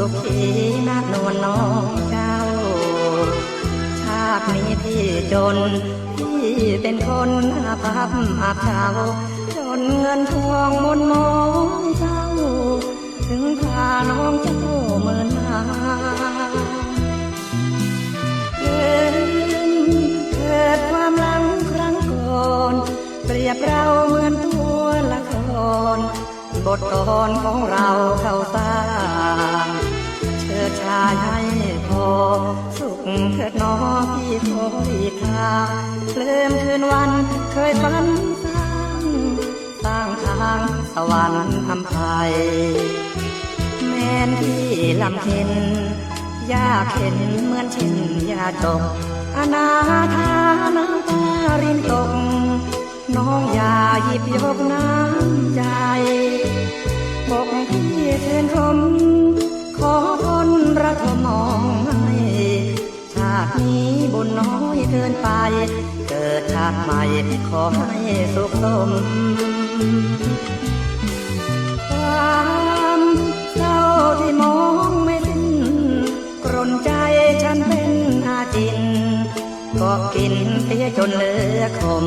นักนวลน้องเจ้า ชาตินี้ที่จนที่เป็นคนอาภัพอาเจ้าจนเงินทองมนมองเจ้า ถึงพาน้องเจ้าเมินมาเกิดเกิดความลังครั้งก่อน เปรียบเราเหมือนตัวละครบทกลอนของเราเข้าสร้าง เชิดชายให้พอ สุขเถิดน้อพี่คอยทางเลื่มคืนวันเคยฝันสร้างสร้างทางสวรรค์ทำไทยแม่นที่ลำเค็นยากเห็นเหมือนเช่นยาตกอนาถาน้ำตารินตก น้องอย่าหยิบยกน้ำใจปกพี่เชิญชมขอ ทนรักมองให้ชาตินี้บุญน้อยเกินไป เกิดชาติใหม่ขอให้สุขสมความเศร้าที่มองไม่สิ้นกรนใจฉันเป็นอาจิน ก็กินเสียจนเหลือคม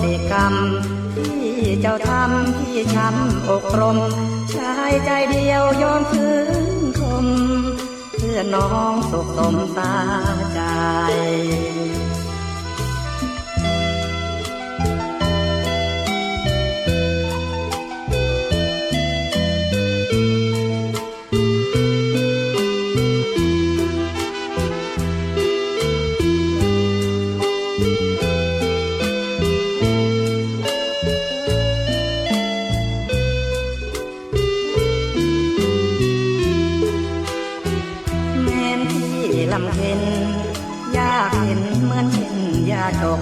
สิกรรม ที่เจ้าทำที่ช้ำอกรมชายใจเดียวยอมคืนคม เพื่อน้องสุขสมตาใจ เค็นยากเห็นเหมือนเช่นยาตก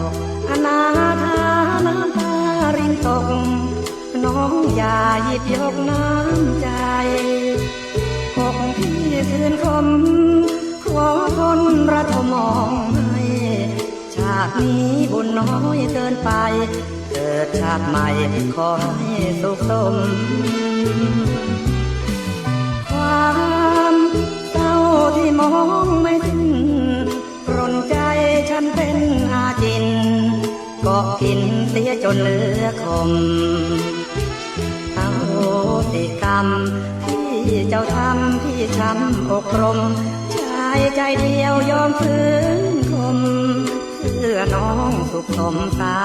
อนาถาน้ำตารินตก น้องอย่าหยิบยกน้ำใจหกพี่คืนคมขอคนรักมองให้ชาตินี้บุญน้อยเกินไป เกิดชาติใหม่ขอให้สุขสมความ ก็กินเสียจนเหลือคมเอาติกรรม ที่เจ้าทำที่ช้ำอกรมชายใจเดียวยอมฝืนคมเพื่อน้องสุขสมตา